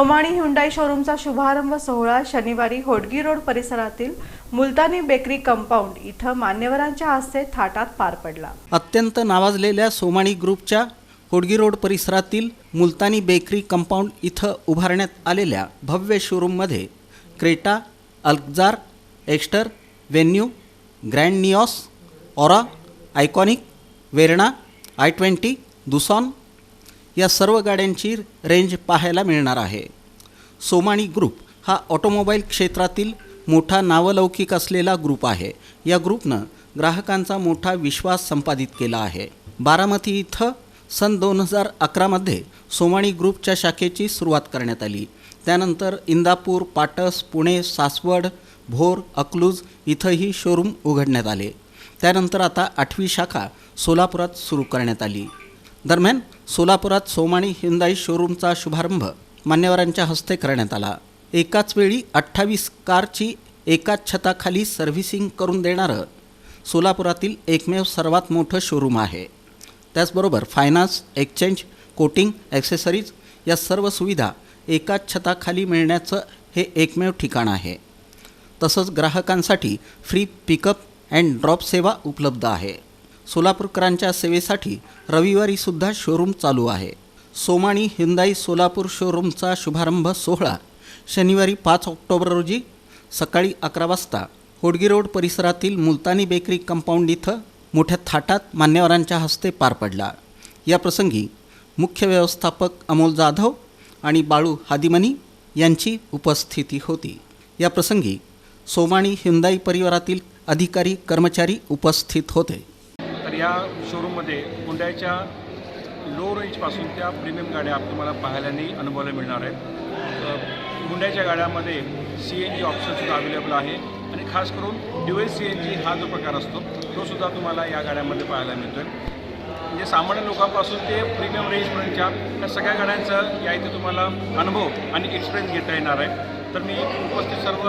Somani Hyundai शोरूमचा शुभारंभ सोहळा शनिवारी होडगी रोड परिसरातील मुलतानी बेकरी कंपाऊंड इथं मान्यवरांच्या हस्ते थाटात पार पडला. अत्यंत नावाजलेल्या सोमाणी ग्रुपच्या होडगी रोड परिसरातील मुलतानी बेकरी कंपाऊंड इथं उभारण्यात आलेल्या भव्य शोरूममध्ये Creta Alcazar Exter Venue Grand Nios Aura Ioniq Verna I twenty Tucson या सर्व गाड्यांची रेंज पाहायला मिळणार आहे. सोमाणी ग्रुप हा ऑटोमोबाईल क्षेत्रातील मोठा नावलौकिक असलेला ग्रुप आहे. या ग्रुपनं ग्राहकांचा मोठा विश्वास संपादित केला आहे. बारामती इथं सन दोन हजार अकरामध्ये सोमाणी ग्रुपच्या शाखेची सुरुवात करण्यात आली. त्यानंतर इंदापूर पाटस पुणे सासवड भोर अकलूज इथंही शोरूम उघडण्यात आले. त्यानंतर आता आठवी शाखा सोलापुरात सुरू करण्यात आली. दरम्यान सोलापुरात सोमाणी हिंदाई शोरूमचा शुभारंभ मान्यवरांच्या हस्ते करण्यात आला. एकाच वेळी अठ्ठावीस कारची एकाच छताखाली सर्व्हिसिंग करून देणारं सोलापुरातील एकमेव सर्वात मोठं शोरूम आहे. त्याचबरोबर फायनान्स एक्सचेंज कोटिंग ॲक्सेसरीज या सर्व सुविधा एकाच छताखाली मिळण्याचं हे एकमेव ठिकाण आहे. तसंच ग्राहकांसाठी फ्री पिकअप अँड ड्रॉप सेवा उपलब्ध आहे. सोलापूरकरांच्या सेवेसाठी रविवारीसुद्धा शोरूम चालू आहे. सोमाणी हिंदाई सोलापूर शोरूमचा शुभारंभ सोहळा शनिवारी पाच ऑक्टोबर रोजी सकाळी अकरा वाजता होडगी रोड परिसरातील मुलतानी बेकरी कंपाऊंड इथं मोठ्या थाटात मान्यवरांच्या हस्ते पार पडला. या प्रसंगी मुख्य व्यवस्थापक अमोल जाधव आणि बाळू हादिमनी यांची उपस्थिती होती. या प्रसंगी सोमाणी हिंदाई परिवारातील अधिकारी कर्मचारी उपस्थित होते. तर या शोरूममध्ये हुंड्याच्या लो रेंजपासून त्या प्रीमियम गाड्या तुम्हाला पाहायला आणि अनुभवायला मिळणार आहेत. हुंड्याच्या गाड्यामध्ये सी एन जी ऑप्शनसुद्धा अवेलेबल आहे आणि खास करून ड्युएल सी एन जी हा जो प्रकार असतो तो सुद्धा तुम्हाला या गाड्यांमध्ये पाहायला मिळतो आहे म्हणजे सामान्य लोकांपासून ते प्रीमियम रेंजपर्यंतच्या या सगळ्या गाड्यांचा या इथे तुम्हाला अनुभव आणि एक्सपिरियन्स घेता येणार आहे. तर मी उपस्थित सर्व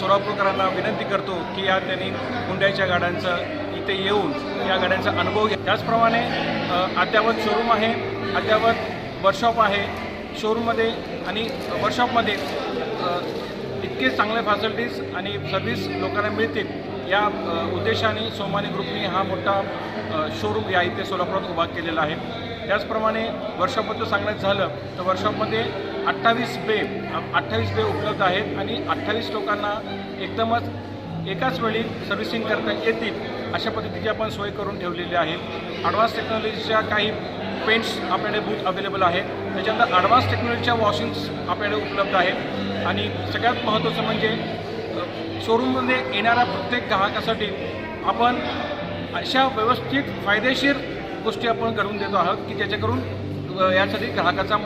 सोलापूरकरांना विनंती करतो की या त्यांनी हुंड्याच्या गाड्यांचं इथे येऊन या गाड्यांचा अनुभव घ्या. त्याचप्रमाणे अद्यावत अद्ययावत शोरूम आहे अद्ययावत वर्कशॉप आहे. शोरूममध्ये आणि वर्कशॉपमध्ये इतके चांगले फॅसिलिटीज आणि सर्व्हिस लोकांना मिळतील या उद्देशाने सोमानी ग्रुपने हा मोठा शोरूम या इथे सोलापुरात उभा केलेला आहे. त्याचप्रमाणे वर्कशॉपबद्दल सांगायचं झालं तर वर्कशॉपमध्ये अठ्ठावीस बे अठ्ठावीस बे उपलब्ध आहेत आणि अठ्ठावीस लोकांना एकदमच एकाच वेळी सर्व्हिसिंग करता येतील. अशा पद्धतीची आपण सोय करून ठेवलेली आहे. ॲडव्हान्स टेक्नॉलॉजीच्या काही पेंट्स आपल्याकडे बूथ अवेलेबल आहेत. त्याच्यानंतर ॲडव्हान्स टेक्नॉलॉजीच्या वॉशिंग्स आपल्याकडे उपलब्ध आहेत. आणि सगळ्यात महत्त्वाचं म्हणजे शोरूममध्ये येणाऱ्या प्रत्येक ग्राहकासाठी आपण अशा व्यवस्थित फायदेशीर गोष्टी आपण घडवून देतो आहोत की ज्याच्याकरून यासाठी ग्राहकाचा